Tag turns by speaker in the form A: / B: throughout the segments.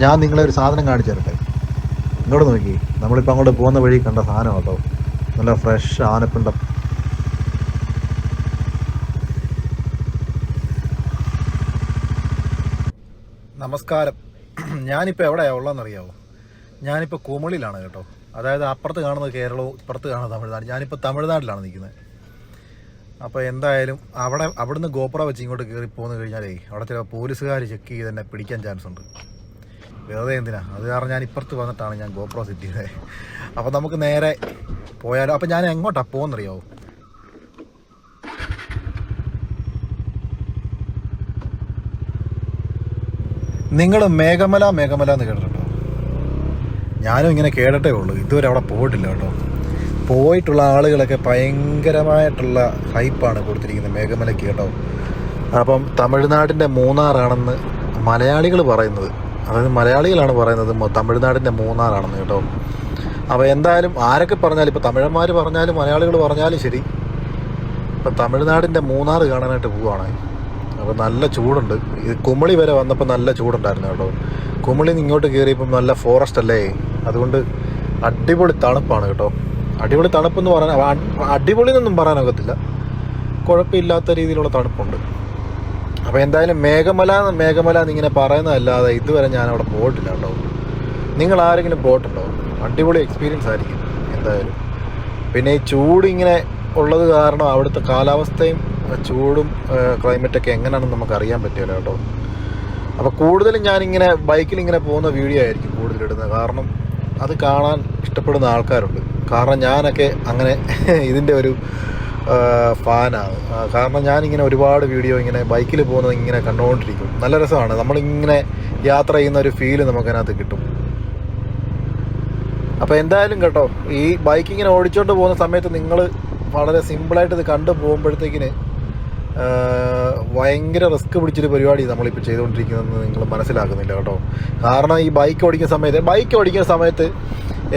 A: ഞാൻ നിങ്ങളെ ഒരു സാധനം കാണിച്ചു തരട്ടെ? ഇങ്ങോട്ട് നോക്കി. നമ്മളിപ്പോൾ അങ്ങോട്ട് പോകുന്ന വഴി കണ്ട സാധനം കേട്ടോ നല്ല ഫ്രഷ് ആനപ്പിണ്ടം. നമസ്കാരം. ഞാനിപ്പോൾ എവിടെയാണ് ഉള്ളതെന്നറിയാമോ ഞാനിപ്പോൾ കുമളിയിലാണ് കേട്ടോ. അതായത് അപ്പുറത്ത് കാണുന്നത് കേരളവും ഇപ്പുറത്ത് കാണുന്നത് തമിഴ്നാട്. ഞാനിപ്പോൾ തമിഴ്നാട്ടിലാണ് നിൽക്കുന്നത്. അപ്പോൾ എന്തായാലും അവിടെ അവിടുന്ന് ഗോപ്ര വെച്ച് ഇങ്ങോട്ട് കയറി പോന്നു കഴിഞ്ഞാലേ അവിടെ ചില പോലീസുകാർ ചെക്ക് ചെയ്ത് തന്നെ പിടിക്കാൻ ചാൻസ് ഉണ്ട്. വെറുതെ എന്തിനാ? അത് കാരണം ഞാൻ ഇപ്പുറത്ത് വന്നിട്ടാണ് ഞാൻ ഗോപ്രോ സെറ്റ് അപ്പോൾ നമുക്ക് നേരെ പോയാലോ? അപ്പോൾ ഞാൻ എങ്ങോട്ടാണ് പോകുന്നറിയാവോ നിങ്ങൾ മേഘമല മേഘമല എന്ന് കേട്ടിട്ടുണ്ടോ? ഞാനും ഇങ്ങനെ കേട്ടിട്ടേ ഉള്ളൂ. ഇതുവരെ അവിടെ പോയിട്ടില്ല കേട്ടോ. പോയിട്ടുള്ള ആളുകളൊക്കെ ഭയങ്കരമായിട്ടുള്ള ഹൈപ്പാണ് കൊടുത്തിരിക്കുന്നത് മേഘമലയ്ക്ക് കേട്ടോ. അപ്പം തമിഴ്നാടിന്റെ മൂന്നാറാണെന്ന് മലയാളികൾ പറയുന്നത്. അതായത് മലയാളികളാണ് പറയുന്നത് തമിഴ്നാടിന്റെ മൂന്നാറാണെന്ന് കേട്ടോ. അപ്പോൾ എന്തായാലും ആരൊക്കെ പറഞ്ഞാലും ഇപ്പോൾ തമിഴന്മാർ പറഞ്ഞാലും മലയാളികൾ പറഞ്ഞാലും ശരി. ഇപ്പോൾ തമിഴ്നാടിന്റെ മൂന്നാർ കാണാനായിട്ട് പോവുകയാണ് അപ്പോൾ നല്ല ചൂടുണ്ട്. ഇത് കുമളി വരെ വന്നപ്പോൾ നല്ല ചൂടുണ്ടായിരുന്നു കേട്ടോ. കുമളിന്ന് ഇങ്ങോട്ട് കയറിയപ്പം നല്ല ഫോറസ്റ്റ് അല്ലേ? അതുകൊണ്ട് അടിപൊളി തണുപ്പാണ് കേട്ടോ. അടിപൊളി തണുപ്പെന്ന് പറയാൻ അടിപൊളി എന്നൊന്നും പറയാനൊക്കത്തില്ല കുഴപ്പമില്ലാത്ത രീതിയിലുള്ള തണുപ്പുണ്ട്. അപ്പോൾ എന്തായാലും മേഘമല മേഘമല എന്നിങ്ങനെ പറയുന്നതല്ലാതെ ഇതുവരെ ഞാൻ അവിടെ പോയിട്ടില്ല കേട്ടോ. നിങ്ങൾ ആരെങ്കിലും പോയിട്ടുണ്ടോ? അടിപൊളി എക്സ്പീരിയൻസ് ആയിരിക്കും എന്തായാലും. പിന്നെ ഈ ചൂട് ഇങ്ങനെ ഉള്ളത് കാരണം അവിടുത്തെ കാലാവസ്ഥയും ചൂടും ക്ലൈമറ്റൊക്കെ എങ്ങനെയാണെന്ന് നമുക്ക് അറിയാൻ പറ്റില്ല കേട്ടോ. അപ്പോൾ കൂടുതലും ഞാനിങ്ങനെ ബൈക്കിൽ ഇങ്ങനെ പോകുന്ന വീഡിയോ ആയിരിക്കും കൂടുതലിടുന്നത് കാരണം അത് കാണാൻ ഇഷ്ടപ്പെടുന്ന ആൾക്കാരുണ്ട്. കാരണം ഞാനൊക്കെ അങ്ങനെ ഇതിന്റെ ഒരു ഫാനാണ്. കാരണം ഞാനിങ്ങനെ ഒരുപാട് വീഡിയോ ഇങ്ങനെ ബൈക്കിൽ പോകുന്നത് ഇങ്ങനെ കണ്ടുകൊണ്ടിരിക്കും നല്ല രസമാണ്. നമ്മളിങ്ങനെ യാത്ര ചെയ്യുന്ന ഒരു ഫീൽ നമുക്കതിനകത്ത് കിട്ടും. അപ്പോൾ എന്തായാലും കേട്ടോ ഈ ബൈക്ക് ഇങ്ങനെ ഓടിച്ചുകൊണ്ട് പോകുന്ന സമയത്ത് നിങ്ങൾ വളരെ സിമ്പിളായിട്ട് ഇത് കണ്ടു പോകുമ്പോഴത്തേക്കിന് ഭയങ്കര റിസ്ക് പിടിച്ചൊരു പരിപാടി നമ്മളിപ്പോൾ ചെയ്തുകൊണ്ടിരിക്കുന്നതെന്ന് നിങ്ങൾ മനസ്സിലാക്കുന്നില്ല കേട്ടോ. കാരണം ഈ ബൈക്ക് ഓടിക്കുന്ന സമയത്ത് ബൈക്ക് ഓടിക്കുന്ന സമയത്ത്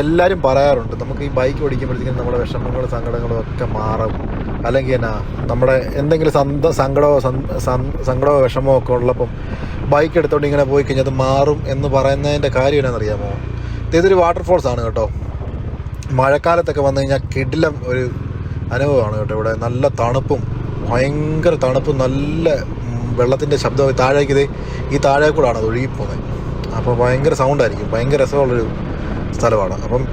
A: എല്ലാവരും പറയാറുണ്ട് നമുക്ക് ഈ ബൈക്ക് ഓടിക്കുമ്പോഴത്തേക്കും നമ്മുടെ വിഷമങ്ങളും സങ്കടങ്ങളും ഒക്കെ മാറും. അല്ലെങ്കിൽ എന്നാ നമ്മുടെ എന്തെങ്കിലും സന്ത സങ്കടമോ സങ്കടമോ വിഷമമോ ഒക്കെ ഉള്ളപ്പം ബൈക്ക് എടുത്തോണ്ട് ഇങ്ങനെ പോയി കഴിഞ്ഞാൽ അത് മാറും എന്ന് പറയുന്നതിന്റെ കാര്യം എന്നാണെന്നറിയാമോ ഇതൊരു വാട്ടർഫോൾസ് ആണ് കേട്ടോ. മഴക്കാലത്തൊക്കെ വന്നു കഴിഞ്ഞാൽ കിടിലം ഒരു അനുഭവമാണ് കേട്ടോ ഇവിടെ. നല്ല തണുപ്പും ഭയങ്കര തണുപ്പും നല്ല വെള്ളത്തിന്റെ ശബ്ദം താഴേക്ക് ഈ താഴെ കൂടാണ് അത് ഒഴുകി പോകുന്നത് അപ്പോൾ ഭയങ്കര സൗണ്ടായിരിക്കും ഭയങ്കര രസമുള്ളൊരു സ്ഥലമാണ്. അപ്പം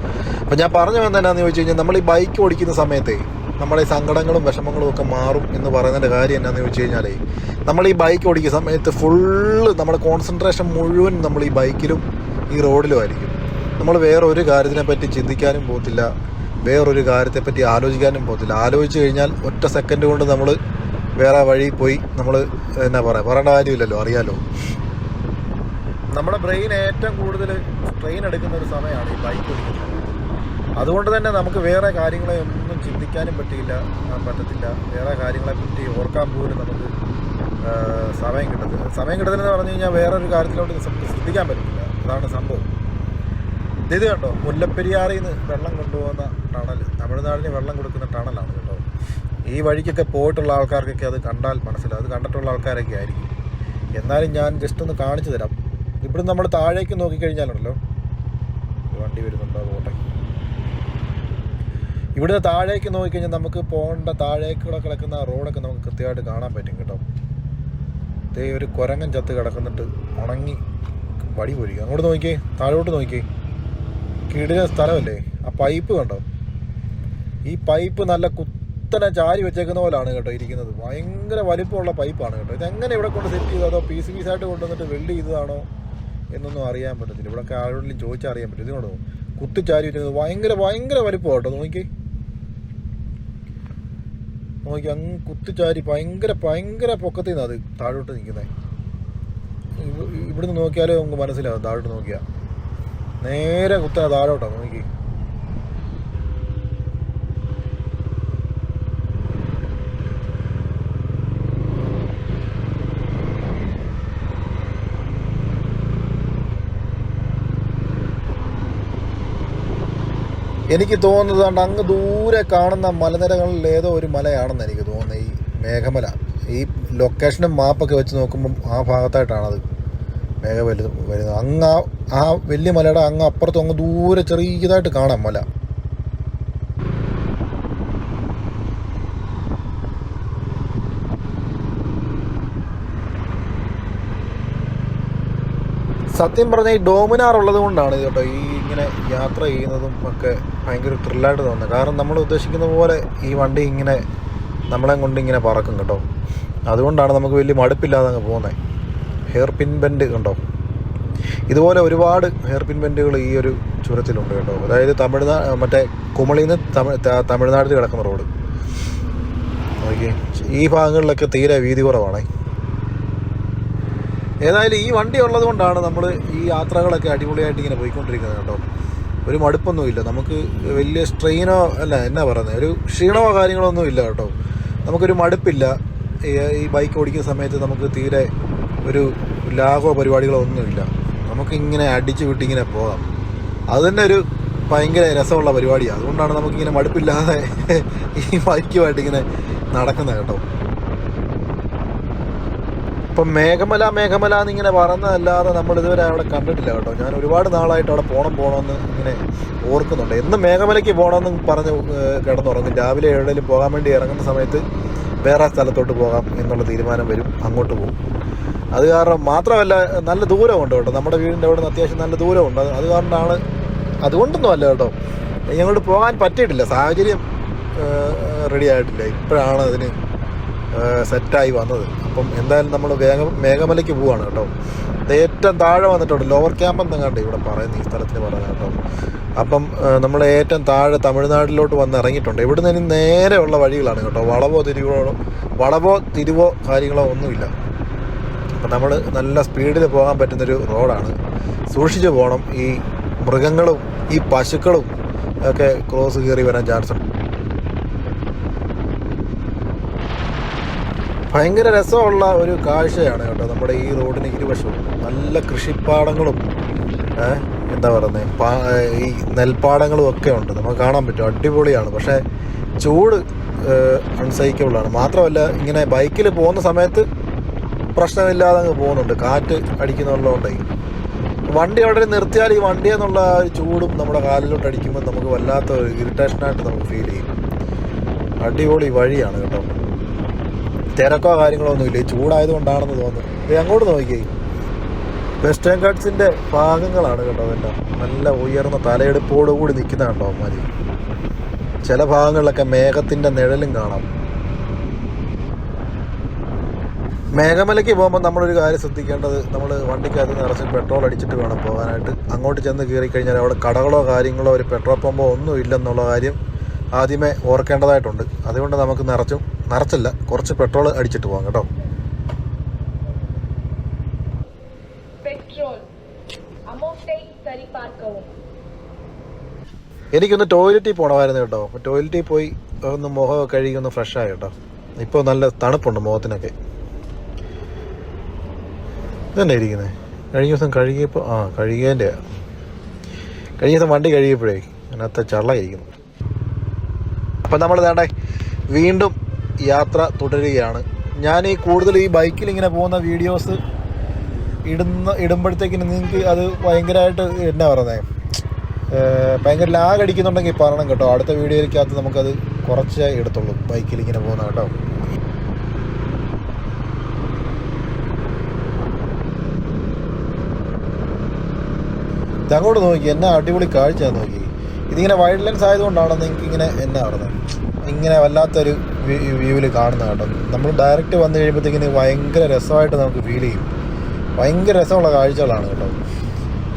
A: അപ്പം ഞാൻ പറഞ്ഞു വന്നതെന്നാന്ന് ചോദിച്ചു കഴിഞ്ഞാൽ നമ്മൾ ഈ ബൈക്ക് ഓടിക്കുന്ന സമയത്തെ നമ്മളെ ഈ സങ്കടങ്ങളും വിഷമങ്ങളും ഒക്കെ മാറും എന്ന് പറയുന്നതിന്റെ കാര്യം എന്നാന്ന് ചോദിച്ചു കഴിഞ്ഞാലേ നമ്മൾ ഈ ബൈക്ക് ഓടിക്കുന്ന സമയത്ത് ഫുള്ള് നമ്മുടെ കോൺസെൻട്രേഷൻ മുഴുവൻ നമ്മൾ ഈ ബൈക്കിലും ഈ റോഡിലും ആയിരിക്കും. നമ്മൾ വേറെ ഒരു കാര്യത്തിനെ പറ്റി ചിന്തിക്കാനും പോകത്തില്ല. വേറൊരു കാര്യത്തെപ്പറ്റി ആലോചിക്കാനും പോകത്തില്ല. ആലോചിച്ച് കഴിഞ്ഞാൽ ഒറ്റ സെക്കൻഡ് കൊണ്ട് നമ്മൾ വേറെ വഴി പോയി നമ്മൾ എന്നാ പറയുക പറയേണ്ട കാര്യമില്ലല്ലോ അറിയാലോ. നമ്മുടെ ബ്രെയിൻ ഏറ്റവും കൂടുതൽ സ്ട്രെയിൻ എടുക്കുന്ന ഒരു സമയമാണ് ഈ ബൈക്ക് ഓടിക്കുന്നത്. അതുകൊണ്ട് തന്നെ നമുക്ക് വേറെ കാര്യങ്ങളെ ഒന്നും ചിന്തിക്കാനും പറ്റിയില്ല പറ്റത്തില്ല. വേറെ കാര്യങ്ങളെ പറ്റി ഓർക്കാൻ പോലും നമുക്ക് സമയം കിട്ടത്തില്ല. സമയം കിട്ടത്തില്ലെന്ന് പറഞ്ഞു കഴിഞ്ഞാൽ വേറൊരു കാര്യത്തിലോട്ട് ശ്രദ്ധ- ശ്രദ്ധിക്കാൻ പറ്റത്തില്ല. അതാണ് സംഭവം. ഇത് കണ്ടോ? മുല്ലപ്പെരിയാറിൽ നിന്ന് വെള്ളം കൊണ്ടുപോകുന്ന ടണൽ. തമിഴ്നാടിന് വെള്ളം കൊടുക്കുന്ന ടണലാണ് കേട്ടോ. ഈ വഴിക്കൊക്കെ പോയിട്ടുള്ള ആൾക്കാർക്കൊക്കെ അത് കണ്ടാൽ മനസ്സിലാവും. അത് കണ്ടിട്ടുള്ള ആൾക്കാരൊക്കെ ആയിരിക്കും. എന്നാലും ഞാൻ ജസ്റ്റ് ഒന്ന് കാണിച്ചു തരാം. ഇവിടുന്ന് നമ്മൾ താഴേക്ക് നോക്കിക്കഴിഞ്ഞാലുണ്ടല്ലോ. വണ്ടി വരുന്നുണ്ടോ പോട്ടെ ഇവിടുന്ന് താഴേക്ക് നോക്കിക്കഴിഞ്ഞാൽ നമുക്ക് പോകേണ്ട താഴേക്കൂടെ കിടക്കുന്ന റോഡൊക്കെ നമുക്ക് കൃത്യമായിട്ട് കാണാൻ പറ്റും കേട്ടോ. ദേ ഒരു കുരങ്ങൻ ചത്ത് കിടക്കുന്നിട്ട് ഉണങ്ങി വടി പൊരിക്കുക അങ്ങോട്ട് നോക്കിയേ. താഴോട്ട് നോക്കിയേ. കിടില സ്ഥലമല്ലേ? ആ പൈപ്പ് കണ്ടോ? ഈ പൈപ്പ് നല്ല കുത്തനെ ചാരി വെച്ചേക്കുന്ന പോലാണ് കേട്ടോ ഇരിക്കുന്നത്. ഭയങ്കര വലിപ്പമുള്ള പൈപ്പാണ് കേട്ടോ. ഇതെങ്ങനെ ഇവിടെ കൊണ്ട് സെറ്റ് ചെയ്തോ അതോ പീസ് പീസായിട്ട് കൊണ്ടുവന്നിട്ട് വെൽഡ് ചെയ്തതാണോ? എന്നൊന്നും അറിയാൻ പറ്റത്തില്ല. ഇവിടെ ആരോടെങ്കിലും ചോദിച്ചാൽ അറിയാൻ പറ്റും. ഇതുകൊണ്ടോ കുത്തിച്ചാരി വെച്ചിരുന്നത് ഭയങ്കര ഭയങ്കര വലിപ്പം കേട്ടോ നോക്കി. നോക്കി അങ്ങ് കുത്തിച്ചാരി ഭയങ്കര ഭയങ്കര പൊക്കത്തിൽ നിന്ന് അത് താഴോട്ട് നിൽക്കുന്നത് ഇവിടുന്ന് നോക്കിയാലേ നമുക്ക് മനസ്സിലാവും താഴോട്ട് നോക്കിയാൽ നേരെ കുത്തനെ താഴോട്ടാണ് നോക്കി. എനിക്ക് തോന്നുന്നത് അങ്ങ് ദൂരെ കാണുന്ന മലനിരകളിൽ ഏതോ ഒരു മലയാണെന്ന് എനിക്ക് തോന്നുന്നത് ഈ മേഘമല. ഈ ലൊക്കേഷനും മാപ്പൊക്കെ വെച്ച് നോക്കുമ്പം ആ ഭാഗത്തായിട്ടാണത് മേഘ വലുത് വരുന്നത്. അങ്ങ് ആ വലിയ മലയുടെ അങ്ങ് അപ്പുറത്തും അങ്ങ് ദൂരെ ചെറിയതായിട്ട് കാണാം മല. സത്യം പറഞ്ഞാൽ ഈ ഡോമിനാർ ഉള്ളത് കൊണ്ടാണ് കേട്ടോ ഈ ഇങ്ങനെ യാത്ര ചെയ്യുന്നതും ഒക്കെ ഭയങ്കര ത്രില്ലായിട്ട് തോന്നുന്നത്. കാരണം നമ്മൾ ഉദ്ദേശിക്കുന്ന പോലെ ഈ വണ്ടി ഇങ്ങനെ നമ്മളെ കൊണ്ട് ഇങ്ങനെ പറക്കും കേട്ടോ. അതുകൊണ്ടാണ് നമുക്ക് വലിയ മടുപ്പില്ലാതെ അങ്ങ് പോകുന്നത് ഹെയർ പിൻ ബെൻഡ് കണ്ടോ? ഇതുപോലെ ഒരുപാട് ഹെയർ പിൻ ബെൻഡുകൾ ഈ ഒരു ചുരത്തിലുണ്ട് കേട്ടോ. അതായത് തമിഴ്നാട് മറ്റേ കുമളിയിൽ നിന്ന് തമിഴ് തമിഴ്നാട്ടിൽ കിടക്കുന്ന റോഡ്. ഓക്കെ ഈ ഭാഗങ്ങളിലൊക്കെ തീരെ വീതി കുറവാണേ. ഏതായാലും ഈ വണ്ടി ഉള്ളത് കൊണ്ടാണ് നമ്മൾ ഈ യാത്രകളൊക്കെ അടിപൊളിയായിട്ട് ഇങ്ങനെ പോയിക്കൊണ്ടിരിക്കുന്നത് കേട്ടോ. ഒരു മടുപ്പൊന്നുമില്ല നമുക്ക് വലിയ സ്ട്രെയിനോ അല്ല എന്നാ പറയുന്നത് ഒരു ക്ഷീണമോ കാര്യങ്ങളോ ഒന്നും ഇല്ല കേട്ടോ. നമുക്കൊരു മടുപ്പില്ല. ഈ ബൈക്ക് ഓടിക്കുന്ന സമയത്ത് നമുക്ക് തീരെ ഒരു ലാഘോ പരിപാടികളോ ഒന്നുമില്ല നമുക്കിങ്ങനെ അടിച്ചു വിട്ടിങ്ങനെ പോകാം. അത് തന്നെ ഒരു ഭയങ്കര രസമുള്ള പരിപാടിയാണ് അതുകൊണ്ടാണ് നമുക്കിങ്ങനെ മടുപ്പില്ലാതെ ഈ ബൈക്കുമായിട്ട് ഇങ്ങനെ നടക്കുന്നത് കേട്ടോ. ഇപ്പം മേഘമല മേഘമല എന്നിങ്ങനെ പറഞ്ഞതല്ലാതെ നമ്മൾ ഇതുവരെ അവിടെ കണ്ടിട്ടില്ല കേട്ടോ. ഞാൻ ഒരുപാട് നാളായിട്ട് അവിടെ പോകണം പോകണമെന്ന് ഇങ്ങനെ ഓർക്കുന്നുണ്ട്. എന്ന് മേഘമലയ്ക്ക് പോകണമെന്ന് പറഞ്ഞ് കിടന്നുറങ്ങും. രാവിലെ എവിടെയെങ്കിലും പോകാൻ വേണ്ടി ഇറങ്ങുന്ന സമയത്ത് വേറെ സ്ഥലത്തോട്ട് പോകാം എന്നുള്ള തീരുമാനം വരും. അങ്ങോട്ട് പോകും. അത് കാരണം മാത്രമല്ല നല്ല ദൂരമുണ്ട് കേട്ടോ. നമ്മുടെ വീടിന്റെ അവിടെ നിന്ന് അത്യാവശ്യം നല്ല ദൂരമുണ്ട്. അത് കാരണമാണ് അതുകൊണ്ടൊന്നും അല്ല കേട്ടോ. ഞങ്ങോട്ട് പോകാൻ പറ്റിയിട്ടില്ല. സാഹചര്യം റെഡി ആയിട്ടില്ല. ഇപ്പോഴാണ് അതിന് സെറ്റായി വന്നത്. അപ്പം എന്തായാലും നമ്മൾ വേഗ മേഘമലയ്ക്ക് പോവുകയാണ് കേട്ടോ. ഏറ്റവും താഴെ വന്നിട്ടുണ്ട്. ലോവർ ക്യാമ്പ് എന്നങ്ങാണ്ട് ഇവിടെ പറയുന്നത് ഈ സ്ഥലത്തിന് പറയുന്നത് കേട്ടോ. അപ്പം നമ്മൾ ഏറ്റവും താഴെ തമിഴ്നാട്ടിലോട്ട് വന്ന് ഇറങ്ങിയിട്ടുണ്ട്. ഇവിടുന്ന് ഇനി നേരെയുള്ള വഴികളാണ് കേട്ടോ. വളവോ തിരിവോ വളവോ തിരിവോ കാര്യങ്ങളോ ഒന്നുമില്ല. അപ്പം നമ്മൾ നല്ല സ്പീഡിൽ പോകാൻ പറ്റുന്നൊരു റോഡാണ്. സൂക്ഷിച്ചു പോകണം. ഈ മൃഗങ്ങളും ഈ പശുക്കളും ഒക്കെ ക്രോസ് കയറി വരാൻ ചാൻസ് ഉണ്ട്. ഭയങ്കര രസമുള്ള ഒരു കാഴ്ചയാണ് കേട്ടോ നമ്മുടെ ഈ റോഡിന് ഇരുവശവും. നല്ല കൃഷിപ്പാടങ്ങളും എന്താ പറയുന്നത് പാ ഈ നെൽപ്പാടങ്ങളും ഒക്കെ ഉണ്ട്. നമുക്ക് കാണാൻ പറ്റും. അടിപൊളിയാണ്. പക്ഷേ ചൂട് അൺസൈക്കബിളാണ് മാത്രമല്ല ഇങ്ങനെ ബൈക്കിൽ പോകുന്ന സമയത്ത് പ്രശ്നമില്ലാതെ അങ്ങ് പോകുന്നുണ്ട്. കാറ്റ് അടിക്കുന്നുള്ളതുകൊണ്ടേ വണ്ടി അവിടെ നിർത്തിയാൽ ഈ വണ്ടി എന്നുള്ള ഒരു ചൂടും നമ്മുടെ കാലിലോട്ട് അടിക്കുമ്പോൾ നമുക്ക് വല്ലാത്ത ഇറിറ്റേഷനായിട്ട് നമുക്ക് ഫീൽ ചെയ്യും. അടിപൊളി വഴിയാണ് കേട്ടോ. തിരക്കോ കാര്യങ്ങളോ ഒന്നുമില്ല. ഈ ചൂടായതുകൊണ്ടാണെന്ന് തോന്നുന്നു. അങ്ങോട്ട് നോക്കിയേ. വെസ്റ്റേൺ ഗാർഡ്സിന്റെ ഭാഗങ്ങളാണ് കേട്ടോ അതെല്ലാം. നല്ല ഉയർന്ന തലയെടുപ്പോടുകൂടി നിൽക്കുന്ന കേട്ടോ അവന്മാർ ചില ഭാഗങ്ങളിലൊക്കെ മേഘത്തിന്റെ നിഴലും കാണാം. മേഘമലയ്ക്ക് പോകുമ്പോൾ നമ്മളൊരു കാര്യം ശ്രദ്ധിക്കേണ്ടത് നമ്മൾ വണ്ടിക്കകത്ത് നിറച്ച് പെട്രോൾ അടിച്ചിട്ട് വേണം പോകാനായിട്ട്. അങ്ങോട്ട് ചെന്ന് കയറി കഴിഞ്ഞാൽ അവിടെ കടകളോ കാര്യങ്ങളോ ഒരു പെട്രോൾ പമ്പോ ഒന്നും ഇല്ലെന്നുള്ള കാര്യം ആദ്യമേ ഓർക്കേണ്ടതായിട്ടുണ്ട്. അതുകൊണ്ട് നമുക്ക് നിറച്ചും നിറച്ചില്ല കുറച്ച് പെട്രോൾ അടിച്ചിട്ട് പോകാം കേട്ടോ. എനിക്കൊന്ന് ടോയ്ലറ്റിൽ പോണമായിരുന്നു കേട്ടോ. ടോയ്ലറ്റിൽ പോയി ഒന്ന് മുഖം കഴുകി ഒന്ന് ഫ്രഷ് ആയി കേട്ടോ. ഇപ്പോൾ നല്ല തണുപ്പുണ്ട് മുഖത്തിനൊക്കെ. ഇതന്നെ ഇരിക്കുന്നത് കഴിഞ്ഞ ദിവസം കഴുകിയപ്പോൾ ആ കഴുകിയതിന്റെ കഴിഞ്ഞ ദിവസം വണ്ടി കഴുകിയപ്പോഴേ അതിനകത്ത് ചള്ളയിരിക്കുന്നു അപ്പം നമ്മൾ വേണ്ടേ വീണ്ടും യാത്ര തുടരുകയാണ്. ഞാൻ ഈ കൂടുതൽ ഈ ബൈക്കിൽ ഇങ്ങനെ പോകുന്ന വീഡിയോസ് ഇടുന്ന ഇടുമ്പോഴത്തേക്കിന് നിങ്ങൾക്ക് അത് ഭയങ്കരമായിട്ട് എന്നാ പറയുന്നത് ഭയങ്കര ലാഗ് അടിക്കുന്നുണ്ടെങ്കിൽ പറയണം കേട്ടോ. അടുത്ത വീഡിയോയിലേക്കകത്ത് നമുക്കത് കുറച്ചേ എടുത്തുള്ളൂ ബൈക്കിൽ ഇങ്ങനെ പോകുന്ന കേട്ടോ. അങ്ങോട്ട് നോക്കി എന്നാ അടിപൊളി കാഴ്ച നോക്കി. ഇതിങ്ങനെ വൈഡ് ലെൻസ് ആയതുകൊണ്ടാണ് നിങ്ങൾക്ക് ഇങ്ങനെ എന്നാ പറയുന്നത് ഇങ്ങനെ വല്ലാത്തൊരു വ്യൂവിൽ കാണുന്ന കേട്ടോ. നമ്മൾ ഡയറക്റ്റ് വന്നു കഴിയുമ്പോഴത്തേക്കിന് ഭയങ്കര രസമായിട്ട് നമുക്ക് ഫീൽ ചെയ്യും. ഭയങ്കര രസമുള്ള കാഴ്ചകളാണ് കേട്ടോ.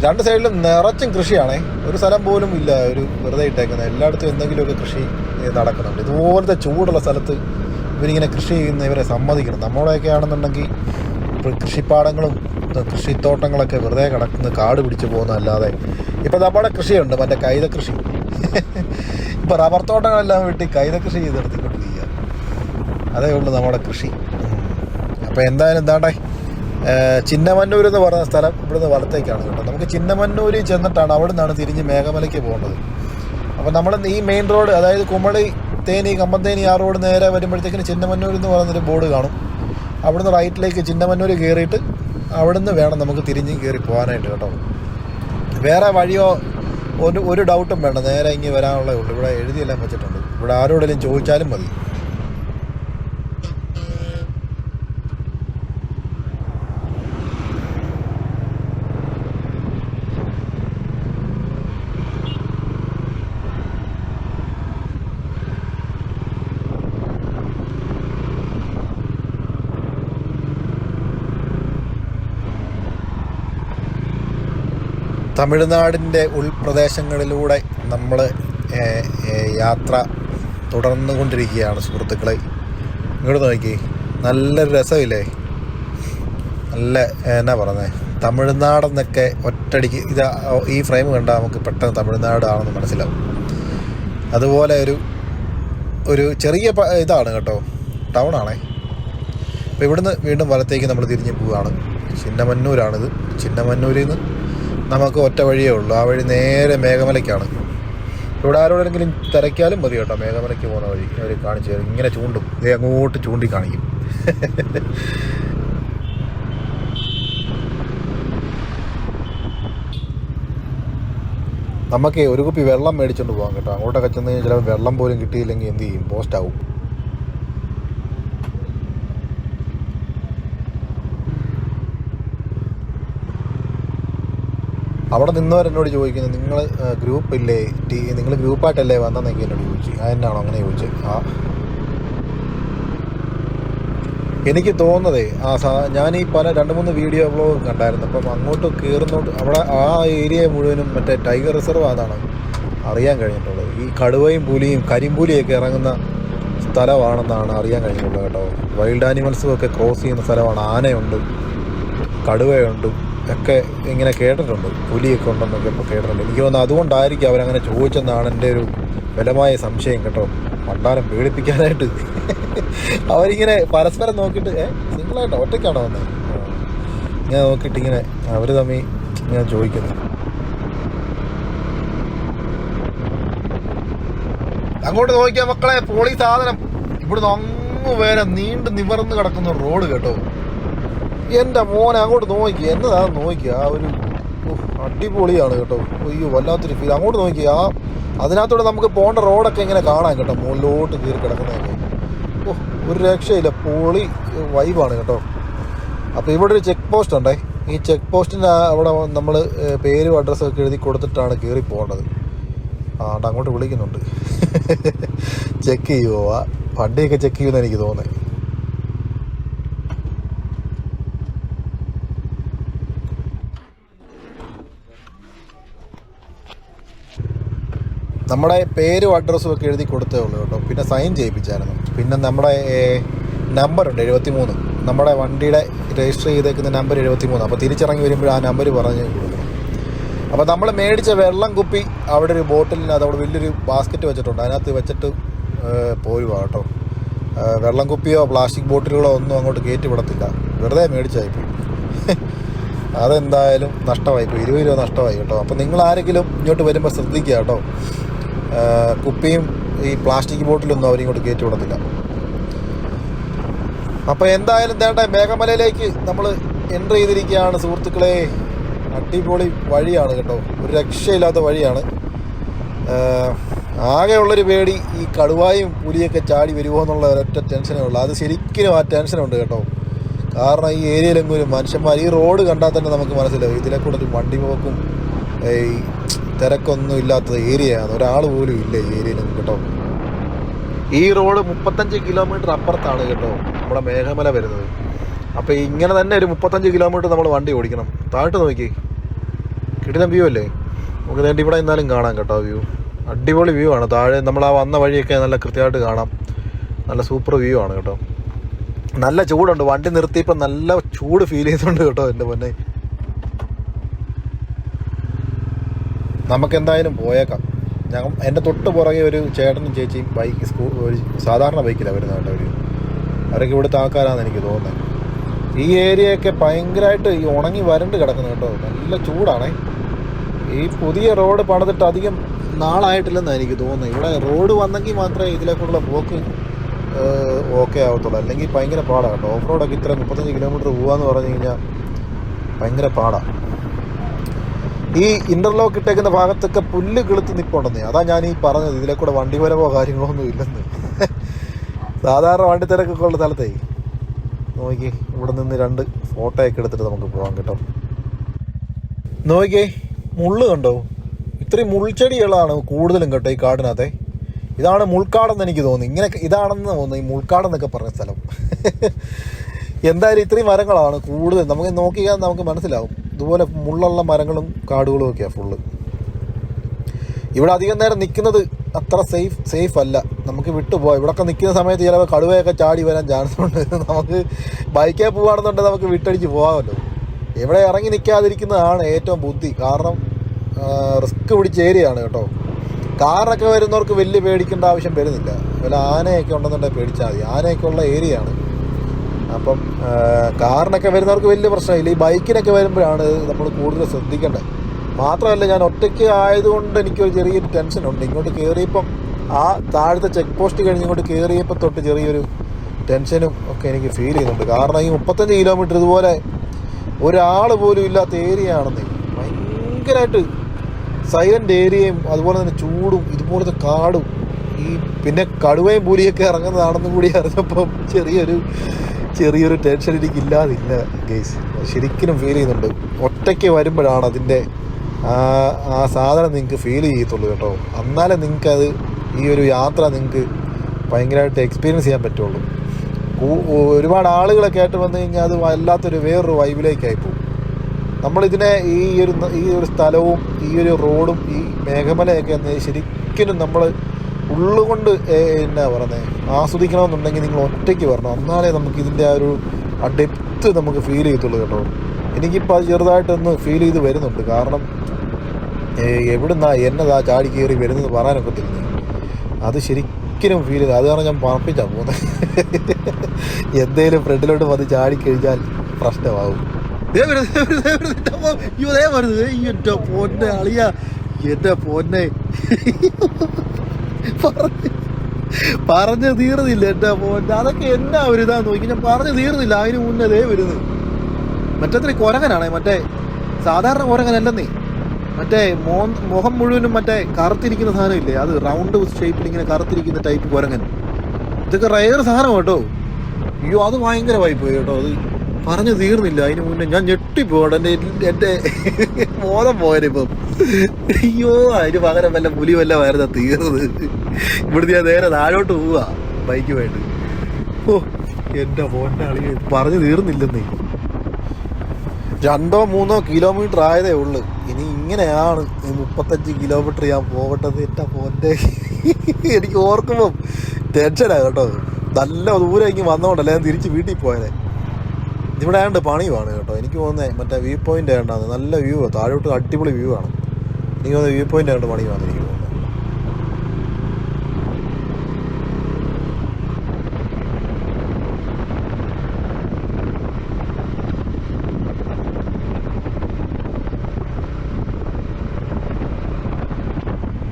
A: രണ്ട് സൈഡിലും നിറച്ചും കൃഷിയാണേ. ഒരു സ്ഥലം പോലും ഇല്ല ഒരു വെറുതെ ഇട്ടേക്കുന്നത്. എല്ലായിടത്തും എന്തെങ്കിലുമൊക്കെ കൃഷി നടക്കുന്നുണ്ട്. ഇതുപോലത്തെ ചൂടുള്ള സ്ഥലത്ത് ഇവരിങ്ങനെ കൃഷി ചെയ്യുന്ന ഇവരെ സമ്മതിക്കണം. നമ്മളെയൊക്കെ ആണെന്നുണ്ടെങ്കിൽ ഇപ്പോൾ കൃഷിപ്പാടങ്ങളും കൃഷിത്തോട്ടങ്ങളൊക്കെ വെറുതെ കിടക്കുന്ന കാട് പിടിച്ച് പോകുന്നതല്ലാതെ. ഇപ്പം നമ്മുടെ കൃഷിയുണ്ട് മറ്റേ കൈത കൃഷി ഇപ്പം റബ്ബർ തോട്ടങ്ങളെല്ലാം വെട്ടി കൈത കൃഷി ചെയ്ത് നടത്തിക്കൊണ്ടിരിക്കുക അതേ ഉള്ളൂ നമ്മുടെ കൃഷി. അപ്പോൾ എന്തായാലും എന്താണ്ടേ ചിന്നമന്നൂർ എന്ന് പറയുന്ന സ്ഥലം ഇവിടുന്ന് വലത്തേക്കാണ് കേട്ടോ. നമുക്ക് ചിന്നമന്നൂരിൽ ചെന്നിട്ടാണ് അവിടെ നിന്നാണ് തിരിഞ്ഞ് മേഘമലയ്ക്ക് പോകേണ്ടത് അപ്പോൾ നമ്മൾ ഈ മെയിൻ റോഡ് അതായത് കുമളി തേനി കമ്പന്തേനി ആ റോഡ് നേരെ വരുമ്പോഴത്തേക്കിന് ചിന്നമന്നൂർ എന്ന് പറയുന്നൊരു ബോർഡ് കാണും. അവിടുന്ന് റൈറ്റിലേക്ക് ചിന്നമന്നൂർ കയറിയിട്ട് അവിടുന്ന് വേണം നമുക്ക് തിരിഞ്ഞ് കയറി പോകാനായിട്ട് കേട്ടോ. വേറെ വഴിയോ ഒരു ഒരു ഡൗട്ടും വേണ്ട. നേരെ ഇങ്ങനെ വരാനുള്ളേ ഉള്ളൂ. ഇവിടെ എഴുതിയെല്ലാം വെച്ചിട്ടുണ്ട്. ഇവിടെ ആരോടെങ്കിലും ചോദിച്ചാലും മതി. തമിഴ്നാടിന്റെ ഉൾപ്രദേശങ്ങളിലൂടെ നമ്മൾ യാത്ര തുടർന്നു കൊണ്ടിരിക്കുകയാണ് സുഹൃത്തുക്കളെ. ഇങ്ങോട്ട് നോക്കി. നല്ല രസമില്ലേ? നല്ല എന്നാ പറഞ്ഞേ തമിഴ്നാടെന്നൊക്കെ ഒറ്റടിക്ക് ഇത് ഈ ഫ്രെയിം കണ്ടാൽ നമുക്ക് പെട്ടെന്ന് തമിഴ്നാടാണെന്ന് മനസ്സിലാവും. അതുപോലെ ഒരു ഒരു ചെറിയ ഇതാണ് കേട്ടോ. ടൗണാണേ. അപ്പോൾ ഇവിടുന്ന് വീണ്ടും വലത്തേക്ക് നമ്മൾ തിരിഞ്ഞ് പോവുകയാണ്. ചിന്നമന്നൂരാണിത്. ചിന്നമന്നൂരിൽ നിന്ന് നമുക്ക് ഒറ്റ വഴിയേ ഉള്ളൂ. ആ വഴി നേരെ മേഘമലയ്ക്കാണ്. ഇവിടെ ആരോടെങ്കിലും തിരക്കിയാലും മതി കേട്ടോ. മേഘമലയ്ക്ക് പോകുന്ന വഴി. അവർ കാണിച്ചു തരും. ഇങ്ങനെ ചൂണ്ടും. ദേ അങ്ങോട്ട് ചൂണ്ടി കാണിക്കും. നമുക്ക് ഒരു കുപ്പി വെള്ളം മേടിച്ചുകൊണ്ട് പോകാം കേട്ടോ. അങ്ങോട്ടൊക്കെ ചെന്ന് ചിലപ്പോൾ വെള്ളം പോലും കിട്ടിയില്ലെങ്കിൽ എന്ത് ചെയ്യും? പോസ്റ്റ് അവിടെ നിന്നവരെന്നോട് ചോദിക്കുന്നു നിങ്ങൾ ഗ്രൂപ്പ് ഇല്ലേ? ടീ നിങ്ങൾ ഗ്രൂപ്പായിട്ടല്ലേ വന്നെന്നൊക്കെ എന്നോട് ചോദിച്ചു. ആ എന്നാണോ അങ്ങനെ ചോദിച്ചത് ആ. എനിക്ക് തോന്നുന്നത് ആ സാ ഞാൻ ഈ പല രണ്ട് മൂന്ന് വീഡിയോ വ്ളോഗ് കണ്ടായിരുന്നു. അപ്പം അങ്ങോട്ട് കയറുന്നോട്ട് അവിടെ ആ ഏരിയ മുഴുവനും മറ്റേ ടൈഗർ റിസർവ് അതാണ് അറിയാൻ കഴിഞ്ഞിട്ടുള്ളത്. ഈ കടുവയും പുലിയും കരിമ്പുലിയൊക്കെ ഇറങ്ങുന്ന സ്ഥലമാണെന്നാണ് അറിയാൻ കഴിഞ്ഞിട്ടുള്ളത് കേട്ടോ. വൈൽഡ് ആനിമൽസും ഒക്കെ ക്രോസ് ചെയ്യുന്ന സ്ഥലമാണ്. ആനയുണ്ട് കടുവയുണ്ട് ഒക്കെ ഇങ്ങനെ കേട്ടിട്ടുണ്ട്. പുലിയൊക്കെ ഉണ്ടെന്നൊക്കെ ഇപ്പോൾ കേട്ടിട്ടുണ്ട്. എനിക്ക് തോന്നുന്നു അതുകൊണ്ടായിരിക്കും അവരങ്ങനെ ചോദിച്ചെന്നാണ് എന്റെ ഒരു ബലമായ സംശയം കേട്ടോ. പണ്ടാരം പേടിപ്പിക്കാനായിട്ട്. അവരിങ്ങനെ പരസ്പരം നോക്കിയിട്ട് ഏ സിംഗിളായിട്ടോ? ഒറ്റയ്ക്കാണോ വന്നത് ഇങ്ങനെ നോക്കിയിട്ട് ഇങ്ങനെ അവർ തമ്മിൽ ഞാൻ ചോദിക്കുന്നു. അങ്ങോട്ട് നോക്കിയാൽ മക്കളെ പോളി സാധനം. ഇവിടുന്ന് അങ്ങ് വേറെ നീണ്ടു നിവർന്ന് കിടക്കുന്ന റോഡ് കേട്ടോ. എന്റെ മോനെ അങ്ങോട്ട് നോക്കി എന്നതാ നോക്കി ആ ഒരു അടിപൊളിയാണ് കേട്ടോ. അയ്യോ വല്ലാത്തൊരു ഫീൽ അങ്ങോട്ട് നോക്കി ആ അതിനകത്തൂടെ നമുക്ക് പോകേണ്ട റോഡൊക്കെ ഇങ്ങനെ കാണാം കേട്ടോ. മുകളിലോട്ട് കയറി കിടക്കുന്നതൊക്കെ. ഓ ഒരു രക്ഷയില്ല. പൊളി വൈബാണ് കേട്ടോ. അപ്പോൾ ഇവിടെ ഒരു ചെക്ക് പോസ്റ്റ് ഉണ്ടേ. ഈ ചെക്ക് പോസ്റ്റിന്റെ അവിടെ നമ്മൾ പേരും അഡ്രസ്സും ഒക്കെ എഴുതി കൊടുത്തിട്ടാണ് കയറി പോകേണ്ടത്. ആ അങ്ങോട്ട് വിളിക്കുന്നുണ്ട്. ചെക്ക് ചെയ്യുമോ വണ്ടിയൊക്കെ ചെക്ക് ചെയ്യുമെന്ന് എനിക്ക് തോന്നുന്നത് നമ്മുടെ പേരും അഡ്രസ്സും ഒക്കെ എഴുതി കൊടുത്തേ ഉള്ളൂ കേട്ടോ. പിന്നെ സൈൻ ചെയ്യിപ്പിച്ചായിരുന്നു. പിന്നെ നമ്മുടെ നമ്പറുണ്ട് എഴുപത്തി മൂന്ന് നമ്മുടെ വണ്ടിയുടെ രജിസ്റ്റർ ചെയ്തേക്കുന്ന നമ്പർ എഴുപത്തി മൂന്ന് അപ്പോൾ തിരിച്ചിറങ്ങി വരുമ്പോൾ ആ നമ്പർ പറഞ്ഞ് കൊടുക്കണം. അപ്പോൾ നമ്മൾ മേടിച്ച വെള്ളം കുപ്പി അവിടെ ഒരു ബോട്ടിലിനകത്ത് അവിടെ വലിയൊരു ബാസ്ക്കറ്റ് വെച്ചിട്ടുണ്ട്. അതിനകത്ത് വെച്ചിട്ട് പോരുക കേട്ടോ. വെള്ളം കുപ്പിയോ പ്ലാസ്റ്റിക് ബോട്ടിലുകളോ ഒന്നും അങ്ങോട്ട് കയറ്റി വിടത്തില്ല. വെറുതെ മേടിച്ചായിപ്പോയി അതെന്തായാലും നഷ്ടമായിപ്പോയി ഇരുപത് രൂപ നഷ്ടമായി കേട്ടോ. അപ്പോൾ നിങ്ങൾ ആരെങ്കിലും ഇങ്ങോട്ട് വരുമ്പോൾ ശ്രദ്ധിക്കുക കേട്ടോ. കുപ്പിയും ഈ പ്ലാസ്റ്റിക് ബോട്ടിലൊന്നും അവരിങ്ങോട്ട് കയറ്റി വിടത്തില്ല. അപ്പോൾ എന്തായാലും തേണ്ട മേഘമലയിലേക്ക് നമ്മൾ എന്റർ ചെയ്തിരിക്കുകയാണ് സുഹൃത്തുക്കളെ. അടിപൊളി വഴിയാണ് കേട്ടോ. ഒരു രക്ഷയില്ലാത്ത വഴിയാണ്. ആകെയുള്ളൊരു പേടി ഈ കടുവായും പുലിയൊക്കെ ചാടി വരുമോ എന്നുള്ള ഒരൊറ്റ ടെൻഷനേ ഉള്ളൂ. അത് ശരിക്കും ആ ടെൻഷനുണ്ട് കേട്ടോ. കാരണം ഈ ഏരിയയിലെങ്കിലും മനുഷ്യന്മാർ ഈ റോഡ് കണ്ടാൽ തന്നെ നമുക്ക് മനസ്സിലാവും. ഇതിലെ കൂടെ ഒരു വണ്ടി പോക്കും ഈ തിരക്കൊന്നും ഇല്ലാത്ത ഏരിയയാണ് ഒരാൾ പോലും ഇല്ല ഈ ഏരിയയിലെങ്ങും കേട്ടോ. ഈ റോഡ് മുപ്പത്തഞ്ച് കിലോമീറ്റർ അപ്പുറത്താണ് കേട്ടോ നമ്മുടെ മേഘമല വരുന്നത്. അപ്പോൾ ഇങ്ങനെ തന്നെ ഒരു മുപ്പത്തഞ്ച് കിലോമീറ്റർ നമ്മൾ വണ്ടി ഓടിക്കണം. താഴ്ത്ത് നോക്കി. കിടിലം വ്യൂ അല്ലേ? നമുക്ക് വേണ്ടി ഇവിടെ എന്നാലും കാണാം കേട്ടോ വ്യൂ അടിപൊളി വ്യൂ ആണ്. താഴെ നമ്മൾ ആ വന്ന വഴിയൊക്കെ നല്ല കൃത്യമായിട്ട് കാണാം. നല്ല സൂപ്പർ വ്യൂ ആണ് കേട്ടോ. നല്ല ചൂടുണ്ട്. വണ്ടി നിർത്തിയപ്പോൾ നല്ല ചൂട് ഫീൽ ചെയ്യുന്നുണ്ട് കേട്ടോ എന്റെ പൊന്നെ. നമുക്ക് എന്തായാലും പോയേക്കാം. ഞങ്ങൾ എന്റെ തൊട്ട് പുറകെ ഒരു ചേട്ടനും ചേച്ചിയും ബൈക്ക് സ്കൂ ഒരു സാധാരണ ബൈക്കിലാണ് വരുന്നത് കേട്ടോ അവർ അവരൊക്കെ ഇവിടുത്തെ ആൾക്കാരാണെന്ന് എനിക്ക് തോന്നുന്നത്. ഈ ഏരിയയൊക്കെ ഭയങ്കരമായിട്ട് ഈ ഉണങ്ങി വരണ്ട് കിടക്കുന്നു കേട്ടോ. നല്ല ചൂടാണേ. ഈ പുതിയ റോഡ് പണിതിട്ട് അധികം നാളായിട്ടില്ലെന്നാണ് എനിക്ക് തോന്നുന്നത്. ഇവിടെ റോഡ് വന്നെങ്കിൽ മാത്രമേ ഇതിലേക്കുള്ള പോക്ക് ഓക്കെ ആവത്തുള്ളൂ. അല്ലെങ്കിൽ ഭയങ്കര പാടാണ് കേട്ടോ. ഓഫ് റോഡൊക്കെ ഇത്ര മുപ്പത്തഞ്ച് കിലോമീറ്റർ പോകാന്ന് പറഞ്ഞു കഴിഞ്ഞാൽ ഭയങ്കര പാടാണ് ഈ ഇന്റർലോക്ക് ഇട്ടേക്കുന്ന ഭാഗത്തൊക്കെ പുല്ല് കിളുത്ത് നിൽപ്പുണ്ടെന്ന് അതാ ഞാൻ ഈ പറഞ്ഞത്. ഇതിലെ കൂടെ വണ്ടി വരവോ കാര്യങ്ങളോ ഒന്നും ഇല്ലെന്ന്. സാധാരണ വണ്ടി തിരക്കൊക്കെ ഉള്ള സ്ഥലത്തേ. നോക്കി ഇവിടെ നിന്ന് രണ്ട് ഫോട്ടോ ഒക്കെ എടുത്തിട്ട് നമുക്ക് പോകാം കേട്ടോ. നോക്കിയേ മുള്ള് കണ്ടോ? ഇത്രയും മുൾച്ചെടികളാണ് കൂടുതലും കേട്ടോ ഈ കാടിനകത്തെ. ഇതാണ് മുൾക്കാടെന്ന് എനിക്ക് തോന്നുന്നു. ഇങ്ങനെ ഇതാണെന്ന് തോന്നുന്നു ഈ മുൾക്കാടെന്നൊക്കെ പറഞ്ഞ സ്ഥലം. എന്തായാലും ഇത്രയും മരങ്ങളാണ് കൂടുതൽ നമുക്ക് നോക്കിയാൽ നമുക്ക് മനസ്സിലാവും. ഇതുപോലെ മുള്ളുള്ള മരങ്ങളും കാടുകളും ഒക്കെയാണ് ഫുള്ള് ഇവിടെ അധികം നേരം നിൽക്കുന്നത് അത്ര സേഫ് സേഫ് അല്ല. നമുക്ക് വിട്ടുപോകാം ഇവിടെയൊക്കെ നിൽക്കുന്ന സമയത്ത് ചിലപ്പോൾ കടുവയൊക്കെ ചാടി വരാൻ ചാൻസ് ഉണ്ട്. നമുക്ക് ബൈക്കേ പോകുകയാണെന്നുണ്ടെങ്കിൽ നമുക്ക് വിട്ടടിച്ച് പോകാമല്ലോ ഇവിടെ ഇറങ്ങി നിൽക്കാതിരിക്കുന്നതാണ് ഏറ്റവും ബുദ്ധി. കാരണം റിസ്ക് പിടിച്ച ഏരിയയാണ് കേട്ടോ. കാറൊക്കെ വരുന്നവർക്ക് വലിയ പേടിക്കേണ്ട ആവശ്യം വരുന്നില്ല. വല്ല ആനയൊക്കെ ഉണ്ടെന്നുണ്ടെങ്കിൽ പേടിച്ചാൽ മതി. ആനയൊക്കെ ഉള്ള ഏരിയയാണ് അപ്പം കാറിനൊക്കെ വരുന്നവർക്ക് വലിയ പ്രശ്നമില്ല. ഈ ബൈക്കിനൊക്കെ വരുമ്പോഴാണ് നമ്മൾ കൂടുതൽ ശ്രദ്ധിക്കേണ്ടത്. മാത്രമല്ല ഞാൻ ഒറ്റയ്ക്ക് ആയതുകൊണ്ട് എനിക്കൊരു ചെറിയൊരു ടെൻഷനുണ്ട്. ഇങ്ങോട്ട് കയറിയപ്പം ആ താഴത്തെ ചെക്ക് പോസ്റ്റ് കഴിഞ്ഞ് ഇങ്ങോട്ട് കയറിയപ്പോൾ തൊട്ട് ചെറിയൊരു ടെൻഷനും ഒക്കെ എനിക്ക് ഫീൽ ചെയ്യുന്നുണ്ട്. കാരണം ഈ മുപ്പത്തഞ്ച് കിലോമീറ്റർ ഇതുപോലെ ഒരാൾ പോലും ഇല്ലാത്ത ഏരിയ ആണെന്ന് ഭയങ്കരമായിട്ട് സൈലന്റ് ഏരിയയും അതുപോലെ തന്നെ ചൂടും ഇതുപോലത്തെ കാടും ഈ പിന്നെ കടുവയും പൂരിയൊക്കെ ഇറങ്ങുന്നതാണെന്നും കൂടി അറിഞ്ഞപ്പം ചെറിയൊരു ചെറിയൊരു ടെൻഷൻ എനിക്ക് ഇല്ലാതില്ല ഗേസ് ശരിക്കും ഫീൽ ചെയ്യുന്നുണ്ട്. ഒറ്റയ്ക്ക് വരുമ്പോഴാണ് അതിന്റെ ആ സാധനം നിങ്ങൾക്ക് ഫീൽ ചെയ്യത്തുള്ളൂ കേട്ടോ. എന്നാലേ നിങ്ങൾക്കത് ഈ ഒരു യാത്ര നിങ്ങൾക്ക് ഭയങ്കരമായിട്ട് എക്സ്പീരിയൻസ് ചെയ്യാൻ പറ്റുള്ളൂ. ഒരുപാട് ആളുകളൊക്കെ ആയിട്ട് വന്നു കഴിഞ്ഞാൽ അത് വല്ലാത്തൊരു വേറൊരു വൈബിലേക്കായി പോകും. നമ്മളിതിനെ ഈ ഒരു ഈ ഒരു സ്ഥലവും ഈ ഒരു റോഡും ഈ മേഘമലയൊക്കെ ശരിക്കും നമ്മൾ ഉള്ളുകൊണ്ട് എന്നാ പറയുന്നത് ആസ്വദിക്കണമെന്നുണ്ടെങ്കിൽ നിങ്ങൾ ഒറ്റയ്ക്ക് വരണം. എന്നാലേ നമുക്ക് ഇതിന്റെ ആ ഒരു ആ ഡെപ്ത്ത് നമുക്ക് ഫീൽ ചെയ്യത്തുള്ളൂ കേട്ടോ. എനിക്കിപ്പോൾ അത് ചെറുതായിട്ടൊന്ന് ഫീൽ ചെയ്ത് വരുന്നുണ്ട്. കാരണം എവിടുന്നാ എന്നതാ ചാടി കയറി വരുന്നത് പറയാനൊക്കെ തിരിഞ്ഞു അത് ശരിക്കും ഫീൽ ചെയ്ത് അത് കാരണം ഞാൻ പറപ്പിച്ചാണ് പോകുന്നത്. എന്തേലും ഫ്രണ്ടിലോട്ട് വന്ന് ചാടി കഴിഞ്ഞാൽ അമ്മോ, അയ്യോ, പൊന്നെ അളിയ. എന്റെ പൊന്നെ. പറഞ്ഞു തീർന്നില്ല എന്റെ പോന്റെ അതൊക്കെ എന്നാ ഒരു ഇതാന്ന് നോക്കി. ഞാൻ പറഞ്ഞു തീർന്നില്ല അതിന് മുന്നതേ വരുന്നു. മറ്റത്ര കുരങ്ങനാണേ മറ്റേ സാധാരണ കുരങ്ങനല്ലെന്നേ. മറ്റേ മോ മുഖം മുഴുവനും മറ്റേ കറുത്തിരിക്കുന്ന സാധനം ഇല്ലേ അത് റൗണ്ട് ഷേപ്പിൽ ഇങ്ങനെ കറുത്തിരിക്കുന്ന ടൈപ്പ് കൊരങ്ങൻ. ഇതൊക്കെ റയർ സാധനം കേട്ടോ. അയ്യോ അത് ഭയങ്കര പോയി കേട്ടോ. അത് പറഞ്ഞു തീർന്നില്ല അതിന് മുന്നേ ഞാൻ ഞെട്ടിപ്പോട്ടെ എന്റെ എന്റെ ബോധം പോയനിപ്പം അയ്യോ അതിന് പകരം വല്ല പുലി വല്ല വരുന്ന തീർന്നത്. ഇവിടുന്ന് ഞാൻ നേരെ താഴോട്ട് പോവാ ബൈക്കുമായിട്ട്. ഓ എന്റെ ഫോണിന്റെ അളി പറഞ്ഞു തീർന്നില്ലെന്നേ. രണ്ടോ മൂന്നോ കിലോമീറ്റർ ആയതേ ഉള്ളു. ഇനി ഇങ്ങനെയാണ് മുപ്പത്തഞ്ച് കിലോമീറ്റർ ഞാൻ പോകട്ടത് എന്റെ ഫോന്റെ എനിക്ക് ഓർക്കുമ്പം ടെൻഷനാ കേട്ടോ. നല്ല ദൂരം എനിക്ക് വന്നോണ്ടല്ലേ ഞാൻ തിരിച്ച് വീട്ടിൽ പോയതേ. ഇവിടെ ആണ്ട് പണിയുമാണ് കേട്ടോ. എനിക്ക് തോന്നുന്നത് മറ്റേ വ്യൂ പോയിന്റ് ആയതുകൊണ്ടാണ് നല്ല വ്യൂ ആണ് താഴോട്ട് അടിപൊളി വ്യൂ ആണ്. എനിക്ക് വ്യൂ പോയിന്റ് ആയതുകൊണ്ട് പണിയുമാണ് വന്നിരിക്കുന്നു.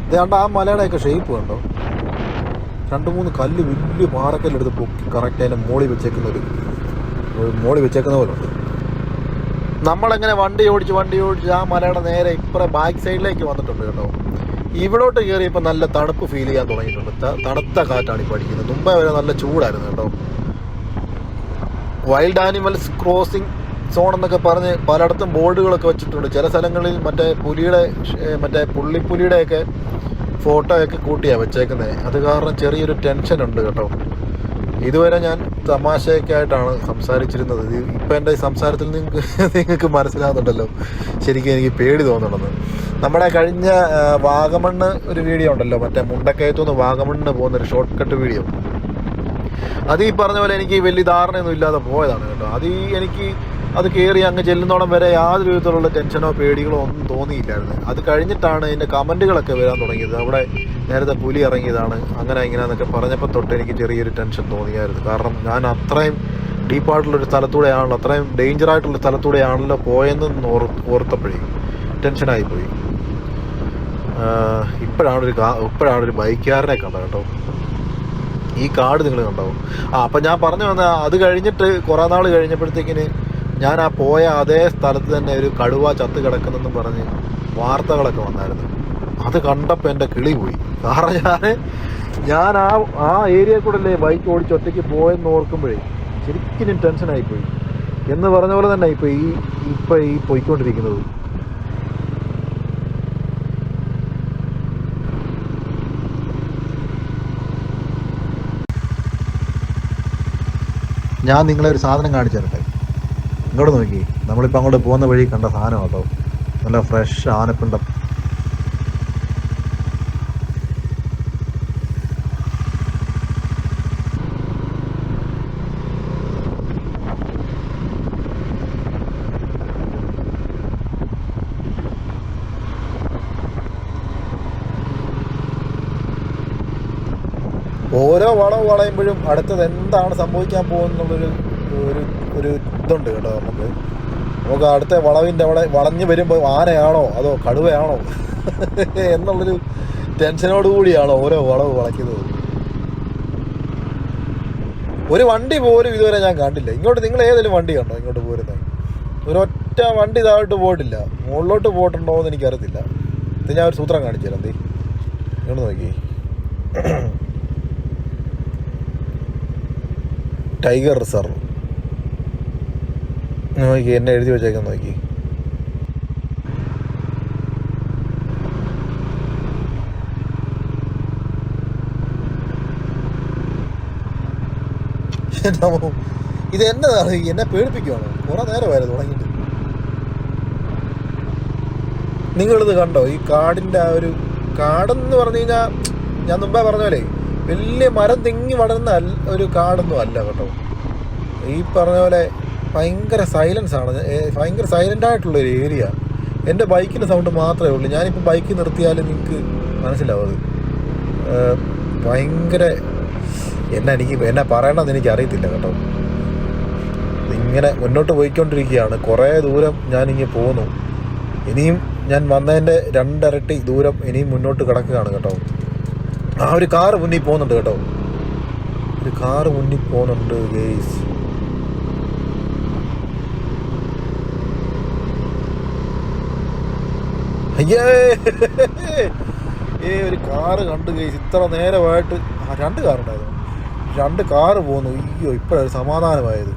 A: ഇതാണ്ട് ആ മലയുടെയൊക്കെ ഷേപ്പ് കണ്ടോ? രണ്ട് മൂന്ന് കല്ല് വലിയ പാറക്കല്ലെടുത്ത് പൊക്കി കറക്റ്റ് അതിന്റെ മോളി വെച്ചേക്കുന്ന ഒരു മോളി വെച്ചേക്കുന്ന പോലെ നമ്മളെങ്ങനെ വണ്ടി ഓടിച്ച് വണ്ടി ഓടിച്ച് ആ മലയുടെ നേരെ ഇപ്പുറം ബാക്ക് സൈഡിലേക്ക് വന്നിട്ടുണ്ട് കേട്ടോ. ഇവിടോട്ട് കയറിയപ്പോൾ നല്ല തണുപ്പ് ഫീൽ ചെയ്യാൻ തുടങ്ങിയിട്ടുണ്ട്. തണുത്ത കാറ്റാണ് ഇപ്പോൾ അടിക്കുന്നത്. മുമ്പേ വരെ നല്ല ചൂടായിരുന്നു കേട്ടോ. വൈൽഡ് ആനിമൽസ് ക്രോസിംഗ് സോൺ എന്നൊക്കെ പറഞ്ഞ് പലയിടത്തും ബോർഡുകളൊക്കെ വെച്ചിട്ടുണ്ട്. ചില സ്ഥലങ്ങളിൽ മറ്റേ പുലിയുടെ മറ്റേ പുള്ളിപ്പുലിയുടെയൊക്കെ ഫോട്ടോയൊക്കെ കൂട്ടിയാണ് വെച്ചേക്കുന്നത് അത് കാരണം ചെറിയൊരു ടെൻഷൻ ഉണ്ട് കേട്ടോ. ഇതുവരെ ഞാൻ തമാശയൊക്കെ ആയിട്ടാണ് സംസാരിച്ചിരുന്നത് ഇപ്പം എന്റെ സംസാരത്തിൽ നിങ്ങൾക്ക് നിങ്ങൾക്ക് മനസ്സിലാകുന്നുണ്ടല്ലോ. ശരിക്കും എനിക്ക് പേടി തോന്നണമെന്ന് നമ്മുടെ കഴിഞ്ഞ വാഗമണ്ണ് ഒരു വീഡിയോ ഉണ്ടല്ലോ. മറ്റേ മുണ്ടക്കയത്തുനിന്ന് വാഗമണ്ണ് പോകുന്ന ഒരു ഷോർട്ട് കട്ട് വീഡിയോ. അത് ഈ പറഞ്ഞ പോലെ എനിക്ക് വലിയ ധാരണയൊന്നും ഇല്ലാതെ പോയതാണ് കേട്ടോ. അത് ഈ എനിക്ക് അത് കയറി അങ്ങ് ചെല്ലുന്നോളം വരെ യാതൊരു വിധത്തിലുള്ള ടെൻഷനോ പേടികളോ ഒന്നും തോന്നിയില്ലായിരുന്നു. അത് കഴിഞ്ഞിട്ടാണ് എന്റെ കമന്റുകളൊക്കെ വരാൻ തുടങ്ങിയത്. അവിടെ നേരത്തെ പുലി ഇറങ്ങിയതാണ് അങ്ങനെ ഇങ്ങനെയെന്നൊക്കെ പറഞ്ഞപ്പോൾ തൊട്ട് എനിക്ക് ചെറിയൊരു ടെൻഷൻ തോന്നിയായിരുന്നു. കാരണം ഞാൻ അത്രയും ഡീപ്പായിട്ടുള്ളൊരു സ്ഥലത്തൂടെയാണല്ലോ അത്രയും ഡേഞ്ചർ ആയിട്ടുള്ള സ്ഥലത്തൂടെയാണല്ലോ പോയെന്ന് ഓർ ഓർത്തപ്പോഴേ ടെൻഷനായി പോയി ഇപ്പോഴാണ് ഒരു കാ ഇപ്പോഴാണ് ഒരു ബൈക്കുകാരനെ കണ്ടത് കേട്ടോ. ഈ കാർഡ് നിങ്ങൾ കണ്ടോ? ആ അപ്പം ഞാൻ പറഞ്ഞു വന്ന അത് കഴിഞ്ഞിട്ട് കുറേ നാൾ കഴിഞ്ഞപ്പോഴത്തേക്കിന് ഞാൻ ആ പോയ അതേ സ്ഥലത്ത് തന്നെ ഒരു കടുവ ചത്ത് കിടക്കുന്നെന്നും പറഞ്ഞ് വാർത്തകളൊക്കെ വന്നായിരുന്നു. അത് കണ്ടപ്പോൾ എന്റെ കിളി പോയി. കാരണം ഞാൻ ഞാൻ ആ ആ ഏരിയ കൂടെ അല്ലേ ബൈക്ക് ഓടിച്ച് ഒറ്റയ്ക്ക് പോയെന്ന് ഓർക്കുമ്പോഴേ ശരിക്കും ടെൻഷനായിപ്പോയി എന്ന് പറഞ്ഞ പോലെ തന്നെ ഇപ്പോൾ ഈ ഇപ്പോൾ ഈ പോയിക്കൊണ്ടിരിക്കുന്നത്. ഞാൻ നിങ്ങളെ ഒരു സാധനം കാണിച്ചു തരട്ടെ? ഇങ്ങോട്ട് നോക്കി. നമ്മളിപ്പോൾ അങ്ങോട്ട് പോകുന്ന വഴി കണ്ട സാധനം കേട്ടോ നല്ല ഫ്രഷ് ആനപ്പിണ്ടം. വളയുമ്പോഴും അടുത്തത് എന്താണ് സംഭവിക്കാൻ പോകുന്നുള്ളൊരു ഒരു ഒരു ഇതുണ്ട് കേട്ടോ നമുക്ക്. നമുക്ക് അടുത്ത വളവിന്റെ അവിടെ വളഞ്ഞു വരുമ്പോൾ ആനയാണോ അതോ കടുവയാണോ എന്നുള്ളൊരു ടെൻഷനോട് കൂടിയാണോ ഓരോ വളവ് വളയ്ക്കുന്നത്. ഒരു വണ്ടി പോലും ഇതുവരെ ഞാൻ കണ്ടില്ല. ഇങ്ങോട്ട് നിങ്ങൾ ഏതെങ്കിലും വണ്ടി കണ്ടോ ഇങ്ങോട്ട് പോരുന്നത് ഒരൊറ്റ വണ്ടി ഇതായിട്ട് പോയിട്ടില്ല. മുകളിലോട്ട് പോയിട്ടുണ്ടോ എന്ന് എനിക്കറിയത്തില്ല. ഇത് ഞാൻ ഒരു സൂത്രം കാണിച്ചു തരാം എന്തേ? ഇങ്ങോട്ട് നോക്കി. Tiger reserve. നോക്കി എന്നെ എഴുതി വെച്ചേക്കാൻ നോക്കി. ഇത് എന്നതാണ് എന്നെ പേടിപ്പിക്കുവാണ്? കുറെ നേരമായിരുന്നു തുടങ്ങിയിട്ട്. നിങ്ങളിത് കണ്ടോ? ഈ കാടിന്റെ ആ ഒരു കാടെന്ന് പറഞ്ഞു കഴിഞ്ഞാൽ ഞാൻ മുമ്പേ പറഞ്ഞ പോലെ വലിയ മരം തിങ്ങി വളരുന്ന അല്ല- ഒരു കാടൊന്നും അല്ല കേട്ടോ. ഈ പറഞ്ഞ പോലെ ഭയങ്കര സൈലൻസ് ആണ്. ഭയങ്കര സൈലന്റ് ആയിട്ടുള്ള ഒരു ഏരിയ എന്റെ ബൈക്കിന്റെ സൗണ്ട് മാത്രമേ ഉള്ളൂ. ഞാനിപ്പോൾ ബൈക്ക് നിർത്തിയാലും നിങ്ങൾക്ക് മനസ്സിലാവും അത്. ഭയങ്കര എന്നാ എനിക്ക് എന്നാ പറയണമെന്ന് എനിക്ക് അറിയത്തില്ല കേട്ടോ. ഇങ്ങനെ മുന്നോട്ട് പോയിക്കൊണ്ടിരിക്കുകയാണ്. കുറേ ദൂരം ഞാനിങ്ങനെ പോന്നു. ഇനിയും ഞാൻ വന്നതിന്റെ രണ്ടരട്ടി ദൂരം ഇനിയും മുന്നോട്ട് കിടക്കുകയാണ് കേട്ടോ. ആ ഒരു കാറ് മുന്നിൽ പോകുന്നുണ്ട് കേട്ടോ. ഒരു കാറ് മുന്നിൽ പോകുന്നുണ്ട് ഗേസ് അയ്യേ. ഏ ഒരു കാറ് കണ്ടു ഗേസ് ഇത്ര നേരമായിട്ട് ആ രണ്ട് കാറുണ്ടായിരുന്നു. രണ്ട് കാറ് പോകുന്നു. അയ്യോ ഇപ്പോഴൊരു സമാധാനമായത്.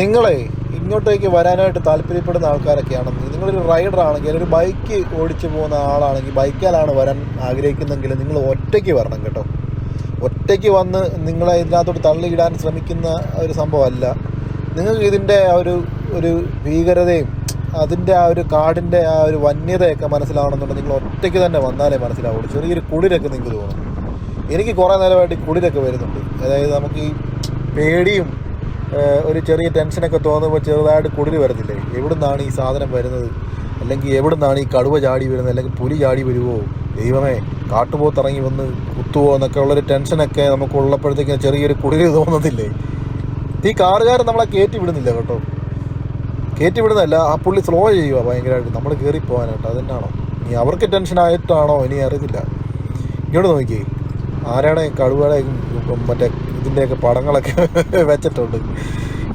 A: നിങ്ങളെ ഇങ്ങോട്ടേക്ക് വരാനായിട്ട് താല്പര്യപ്പെടുന്ന ആൾക്കാരൊക്കെയാണെങ്കിൽ നിങ്ങളൊരു റൈഡർ ആണെങ്കിൽ ഒരു ബൈക്ക് ഓടിച്ചു പോകുന്ന ആളാണെങ്കിൽ ബൈക്കാലാണ് വരാൻ ആഗ്രഹിക്കുന്നെങ്കിൽ നിങ്ങൾ ഒറ്റയ്ക്ക് വരണം കേട്ടോ. ഒറ്റയ്ക്ക് വന്ന് നിങ്ങളെ ഇതിനകത്തോട്ട് തള്ളിയിടാൻ ശ്രമിക്കുന്ന ഒരു സംഭവമല്ല. നിങ്ങൾക്ക് ഇതിന്റെ ആ ഒരു ഒരു ഭീകരതയും അതിന്റെ ആ ഒരു കാടിന്റെ ആ ഒരു വന്യതയൊക്കെ മനസ്സിലാവണമെന്നുണ്ടെങ്കിൽ നിങ്ങൾ ഒറ്റയ്ക്ക് തന്നെ വന്നാലേ മനസ്സിലാവുള്ളൂ. ചെറിയൊരു കുളിരൊക്കെ നിങ്ങൾക്ക് തോന്നും. എനിക്ക് കുറേ നേരമായിട്ട് കുളിരൊക്കെ വരുന്നുണ്ട്. അതായത് നമുക്ക് ഈ പേടിയും ഒരു ചെറിയ ടെൻഷനൊക്കെ തോന്നുമ്പോൾ ചെറുതായിട്ട് കുടിൽ വരത്തില്ലേ? എവിടുന്നാണ് ഈ സാധനം വരുന്നത്? അല്ലെങ്കിൽ എവിടുന്നാണ് ഈ കടുവ ചാടി വരുന്നത്? അല്ലെങ്കിൽ പുലി ചാടി വരുമോ ദൈവമേ കാട്ടുപോത്തിറങ്ങി വന്ന് കുത്തുവോ എന്നൊക്കെ ഉള്ളൊരു ടെൻഷനൊക്കെ നമുക്ക് ഉള്ളപ്പോഴത്തേക്കും ചെറിയൊരു കുടിൽ തോന്നുന്നില്ലേ ഈ കാറുകാരൻ നമ്മളെ കയറ്റി വിടുന്നില്ല കേട്ടോ. കയറ്റി വിടുന്നല്ല ആ പുള്ളി സ്ലോ ചെയ്യുക ഭയങ്കരമായിട്ട്. നമ്മൾ കയറി പോകാനായിട്ട്. അതെന്നാണോ? ഇനി അവർക്ക് ടെൻഷൻ ആയിട്ടാണോ? ഇനി അറിയത്തില്ല. ഇങ്ങോട്ട് നോക്കിയേ. ആരാണ് കടുവയുടെ മറ്റേ ഇതിന്റെയൊക്കെ പടങ്ങളൊക്കെ വെച്ചിട്ടുണ്ട്.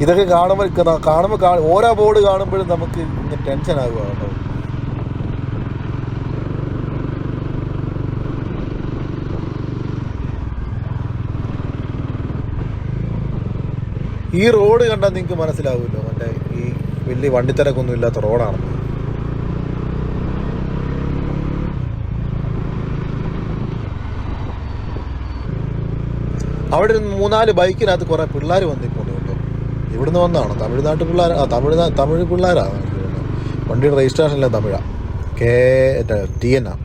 A: ഇതൊക്കെ കാണുമ്പോൾ കാണുമ്പോൾ ഓരോ ബോർഡ് കാണുമ്പോഴും നമുക്ക് ടെൻഷൻ ആകുക കേട്ടോ. ഈ റോഡ് കണ്ടാൽ നിങ്ങൾക്ക് മനസ്സിലാവുമല്ലോ. മറ്റേ ഈ വലിയ വണ്ടിത്തിരക്കൊന്നും ഇല്ലാത്ത റോഡാണ് അവിടെ ഒരു മൂന്നാൽ ബൈക്കിനകത്ത് കുറേ പിള്ളേർ വന്നിപ്പോണ്ട് കേട്ടോ. ഇവിടുന്ന് വന്നതാണ്. തമിഴ്നാട്ട് പിള്ളേർ ആ തമിഴ്നാ തമിഴ് പിള്ളേരാണ്. വണ്ടിയുടെ രജിസ്ട്രേഷനിലെ തമിഴാണ് കെ ടി എൻ ആ.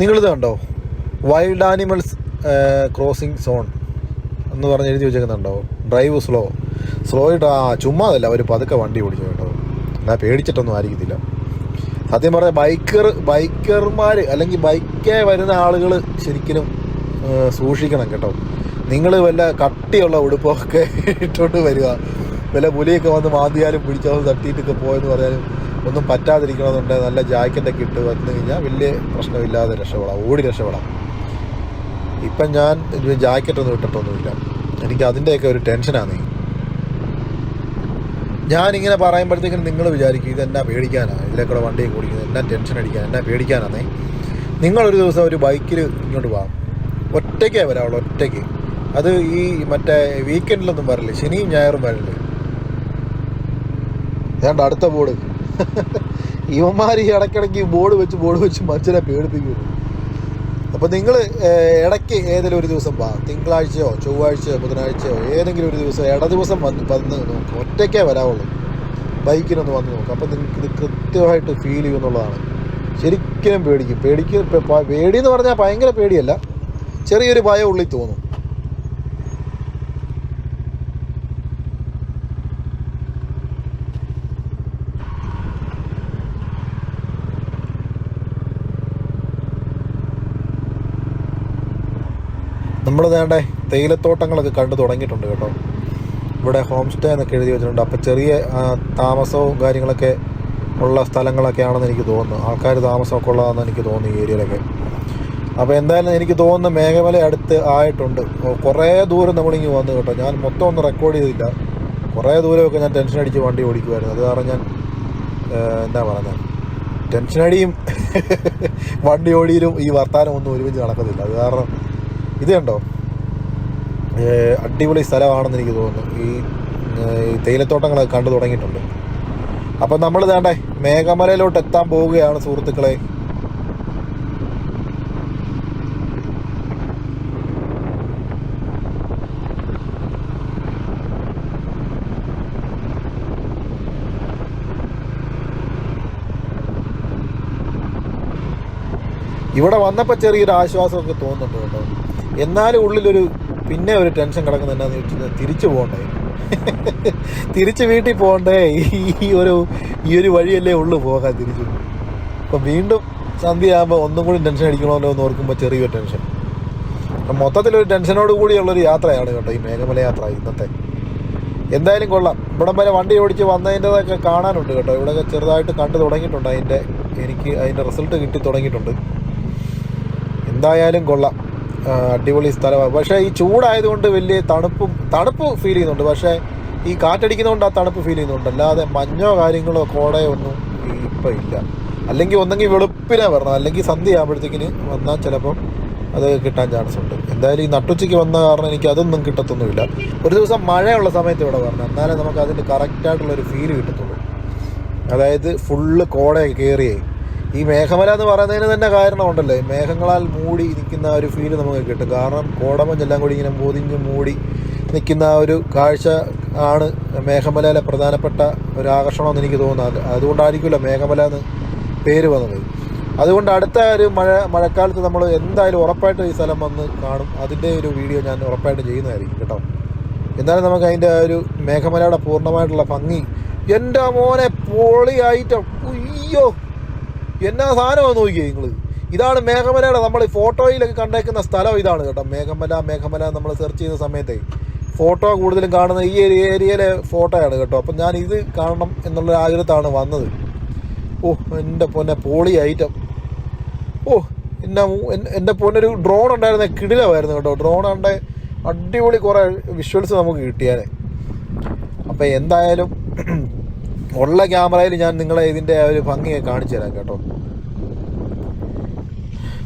A: നിങ്ങളിത് കണ്ടോ? വൈൽഡ് ആനിമൽസ് ക്രോസിംഗ് സോൺ എന്ന് പറഞ്ഞ് എഴുതി വെച്ചേക്കുന്നുണ്ടോ? ഡ്രൈവ് സ്ലോ സ്ലോ ആയിട്ട് ആ ചുമ്മാ അതല്ല അവർ പതുക്കെ വണ്ടി ഓടിച്ചു കേട്ടോ. എന്നാൽ പേടിച്ചിട്ടൊന്നും ആയിരിക്കത്തില്ല. സത്യം പറഞ്ഞാൽ ബൈക്കർ ബൈക്കർമാർ അല്ലെങ്കിൽ ബൈക്കേ വരുന്ന ആളുകൾ ശരിക്കും സൂക്ഷിക്കണം കേട്ടോ. നിങ്ങൾ വല്ല കട്ടിയുള്ള ഉടുപ്പൊക്കെ ഇട്ടുകൊണ്ട് വരിക. വല്ല പുലിയൊക്കെ വന്ന് മാന്തിയാലും പിടിച്ചാലും തട്ടിയിട്ടൊക്കെ പോയെന്ന് പറഞ്ഞാലും ഒന്നും പറ്റാതിരിക്കണമെന്നുണ്ടെങ്കിൽ നല്ല ജാക്കറ്റൊക്കെ ഇട്ട് വന്നു കഴിഞ്ഞാൽ വലിയ പ്രശ്നമില്ലാതെ രക്ഷപ്പെടാം. ഓടി രക്ഷപ്പെടാം. ഇപ്പം ഞാൻ ജാക്കറ്റൊന്നും ഇട്ടിട്ടൊന്നുമില്ല. എനിക്ക് അതിന്റെയൊക്കെ ഒരു ടെൻഷനാണ്. ഞാനിങ്ങനെ പറയുമ്പോഴത്തേക്കും നിങ്ങൾ വിചാരിക്കും ഇതെന്നാ പേടിക്കാനാണ് ഇതിലേക്കൂടെ വണ്ടിയും ഓടിക്കുന്നത് എന്നാ ടെൻഷൻ അടിക്കാൻ? എന്നാ പേടിക്കാനാന്നേ? നിങ്ങളൊരു ദിവസം ഒരു ബൈക്കിൽ ഇങ്ങോട്ട് പോകാം ഒറ്റയ്ക്കേ വരാവുള്ളൂ ഒറ്റയ്ക്ക്. അത് ഈ മറ്റേ വീക്കെൻഡിലൊന്നും വരില്ലേ ശനിയും ഞായറും വരില്ലേ ഏതാണ്ട് അടുത്ത ബോർഡ് ഇവന്മാർ ഈ ഇടയ്ക്കിടയ്ക്ക് ബോർഡ് വെച്ച് ബോർഡ് വെച്ച് മനുഷ്യരെ പേടിപ്പിക്കുന്നു അപ്പോൾ നിങ്ങൾ ഇടയ്ക്ക് ഏതെങ്കിലും ഒരു ദിവസം വാ. തിങ്കളാഴ്ചയോ ചൊവ്വാഴ്ചയോ ബുധനാഴ്ചയോ ഏതെങ്കിലും ഒരു ദിവസം ഇട ദിവസം വന്ന് വന്ന് നോക്കും. ഒറ്റയ്ക്കേ വരാവുള്ളൂ. ബൈക്കിനൊന്ന് വന്ന് നോക്കും. അപ്പോൾ നിങ്ങൾക്ക് ഇത് കൃത്യമായിട്ട് ഫീൽ ചെയ്യുമെന്നുള്ളതാണ്. ശരിക്കും പേടിക്കും. പേടിക്ക് പേടിയെന്ന് എന്ന് പറഞ്ഞാൽ ഭയങ്കര പേടിയല്ല. ചെറിയൊരു ഭയം ഉള്ളിൽ തോന്നും. നമ്മൾ വേണ്ടേ തേയിലത്തോട്ടങ്ങളൊക്കെ കണ്ടു തുടങ്ങിയിട്ടുണ്ട് കേട്ടോ. ഇവിടെ ഹോം സ്റ്റേ എന്നൊക്കെ എഴുതി വെച്ചിട്ടുണ്ട്. അപ്പോൾ ചെറിയ താമസവും കാര്യങ്ങളൊക്കെ ഉള്ള സ്ഥലങ്ങളൊക്കെ ആണെന്ന് എനിക്ക് തോന്നുന്നു. ആൾക്കാർ താമസമൊക്കെ ഉള്ളതാണെന്ന് എനിക്ക് തോന്നുന്നു ഈ ഏരിയയിലൊക്കെ. അപ്പോൾ എന്തായാലും എനിക്ക് തോന്നുന്നു മേഘമല അടുത്ത് ആയിട്ടുണ്ട്. കുറേ ദൂരം നമ്മളിങ്ങ് വന്നു കേട്ടോ. ഞാൻ മൊത്തം ഒന്നും റെക്കോർഡ് ചെയ്തില്ല. കുറേ ദൂരമൊക്കെ ഞാൻ ടെൻഷൻ അടിച്ച് വണ്ടി ഓടിക്കുമായിരുന്നു അത് കാരണം ഞാൻ എന്താ പറയുന്നത് ടെൻഷനടിയും വണ്ടി ഓടിയിലും ഈ വർത്താനം ഒന്നും ഒരുമിച്ച് നടക്കത്തില്ല. അത് കാരണം ഇത് കണ്ടോ? അടിപൊളി സ്ഥലമാണെന്ന് എനിക്ക് തോന്നുന്നു. ഈ തേയിലത്തോട്ടങ്ങളൊക്കെ കണ്ടു തുടങ്ങിയിട്ടുണ്ട്. അപ്പം നമ്മൾ വേണ്ടേ മേഘമലയിലോട്ട് എത്താൻ പോവുകയാണ് സുഹൃത്തുക്കളെ. ഇവിടെ വന്നപ്പോൾ ചെറിയൊരു ആശ്വാസമൊക്കെ തോന്നുന്നുണ്ട് കേട്ടോ. എന്നാലും ഉള്ളിലൊരു പിന്നെ ഒരു ടെൻഷൻ കിടക്കുന്ന എന്നാന്ന് വെച്ചാൽ തിരിച്ചു പോകണ്ടേ? തിരിച്ച് വീട്ടിൽ പോകണ്ടേ? ഈ ഒരു ഈ ഒരു വഴിയല്ലേ ഉള്ളു പോകാൻ തിരിച്ചു. അപ്പം വീണ്ടും സന്ധ്യയാകുമ്പോൾ ഒന്നും കൂടി ടെൻഷൻ അടിക്കണമല്ലോ എന്ന് ഓർക്കുമ്പോൾ ചെറിയൊരു ടെൻഷൻ. അപ്പം മൊത്തത്തിലൊരു ടെൻഷനോട് കൂടിയുള്ളൊരു യാത്രയാണ് കേട്ടോ ഈ മേഘമല യാത്ര ഇന്നത്തെ. എന്തായാലും കൊള്ളാം. ഇവിടം വരെ വണ്ടി ഓടിച്ച് വന്നതിന്റെതൊക്കെ കാണാനുണ്ട് കേട്ടോ. ഇവിടെ ചെറുതായിട്ട് കണ്ടു തുടങ്ങിയിട്ടുണ്ട്. അതിന്റെ എനിക്ക് അതിന്റെ റിസൾട്ട് കിട്ടി തുടങ്ങിയിട്ടുണ്ട്. എന്തായാലും കൊള്ളാം. അടിപൊളി സ്ഥലമാണ് പക്ഷേ ഈ ചൂടായതുകൊണ്ട് വലിയ തണുപ്പും തണുപ്പ് ഫീൽ ചെയ്യുന്നുണ്ട്. പക്ഷേ ഈ കാറ്റടിക്കുന്നതുകൊണ്ട് ആ തണുപ്പ് ഫീൽ ചെയ്യുന്നുണ്ട്. അല്ലാതെ മഞ്ഞോ കാര്യങ്ങളോ കോടയോ ഒന്നും ഇപ്പം ഇല്ല. അല്ലെങ്കിൽ ഒന്നെങ്കിൽ വെളുപ്പിനെ വരണം. അല്ലെങ്കിൽ സന്ധ്യ ആകുമ്പോഴത്തേക്കിന് വന്നാൽ ചിലപ്പം അത് കിട്ടാൻ ചാൻസ് ഉണ്ട്. എന്തായാലും ഈ നട്ടുച്ചയ്ക്ക് വന്ന കാരണം എനിക്ക് അതൊന്നും കിട്ടത്തൊന്നുമില്ല. ഒരു ദിവസം മഴയുള്ള സമയത്ത് ഇവിടെ വരണം. എന്നാലേ നമുക്ക് അതിന്റെ കറക്റ്റായിട്ടുള്ളൊരു ഫീൽ കിട്ടത്തുള്ളൂ. അതായത് ഫുള്ള് കോടയൊക്കെ കയറിയേ ഈ മേഘമല എന്ന് പറയുന്നതിന് തന്നെ കാരണമുണ്ടല്ലേ. മേഘങ്ങളാൽ മൂടി നിൽക്കുന്ന ഒരു ഫീൽ നമുക്ക് കിട്ടും. കാരണം കോടമഞ്ഞെല്ലാം കൂടി ഇങ്ങനെ പൊതിഞ്ഞ് മൂടി നിൽക്കുന്ന ആ ഒരു കാഴ്ച ആണ് മേഘമലയിലെ പ്രധാനപ്പെട്ട ഒരു ആകർഷണമെന്ന് എനിക്ക് തോന്നുന്നത്. അതുകൊണ്ടായിരിക്കുമല്ലോ മേഘമല എന്ന് പേര് വന്നത്. അതുകൊണ്ട് അടുത്ത ഒരു മഴ മഴക്കാലത്ത് നമ്മൾ എന്തായാലും ഉറപ്പായിട്ട് ഈ സ്ഥലം വന്ന് കാണും. അതിന്റെ ഒരു വീഡിയോ ഞാൻ ഉറപ്പായിട്ട് ചെയ്യുന്നതായിരിക്കും കേട്ടോ. എന്നാലും നമുക്ക് അതിന്റെ ഒരു മേഘമലയുടെ പൂർണമായിട്ടുള്ള ഭംഗി. എന്റെ മോനെ പൊളിയായിട്ട് അയ്യോ! എന്നാ സാധനമാണ് നോക്കിയേ നിങ്ങൾ ഇതാണ് മേഘമലയുടെ നമ്മൾ ഫോട്ടോയിലൊക്കെ കണ്ടേക്കുന്ന സ്ഥലം ഇതാണ് കേട്ടോ. മേഘമല മേഘമല നമ്മൾ സെർച്ച് ചെയ്യുന്ന സമയത്തെ ഫോട്ടോ കൂടുതലും കാണുന്ന ഈ ഒരു ഏരിയയിലെ ഫോട്ടോയാണ് കേട്ടോ. അപ്പം ഞാൻ ഇത് കാണണം എന്നുള്ള ആഗ്രഹത്താണ് വന്നത്. ഓ എന്റെ പൊന്നെ പോളി ഐറ്റം ഓ എന്നാ എന്റെ പൊന്നൊരു ഡ്രോൺ ഉണ്ടായിരുന്ന കിടിലമായിരുന്നു കേട്ടോ. ഡ്രോൺ ഉണ്ട് അടിപൊളി കുറേ വിഷ്വൽസ് നമുക്ക് കിട്ടിയാലേ അപ്പോൾ എന്തായാലും ഉള്ള ക്യാമറയിൽ ഞാൻ നിങ്ങളെ ഇതിന്റെ ഒരു ഭംഗിയെ കാണിച്ചു തരാം കേട്ടോ.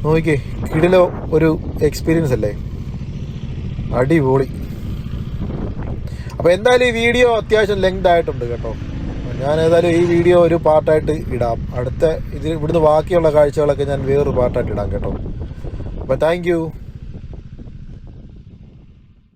A: നോക്കിക്കേ കിടിലോ ഒരു എക്സ്പീരിയൻസ് അല്ലേ? അടിപൊളി. അപ്പോൾ എന്തായാലും ഈ വീഡിയോ അത്യാവശ്യം ലെങ്ത് ആയിട്ടുണ്ട് കേട്ടോ. ഞാൻ ഏതായാലും ഈ വീഡിയോ ഒരു പാർട്ടായിട്ട് ഇടാം. അടുത്ത ഇതിൽ ഇവിടുന്ന് ബാക്കിയുള്ള കാഴ്ചകളൊക്കെ ഞാൻ വേറൊരു പാർട്ടായിട്ട് ഇടാം കേട്ടോ. അപ്പോൾ താങ്ക്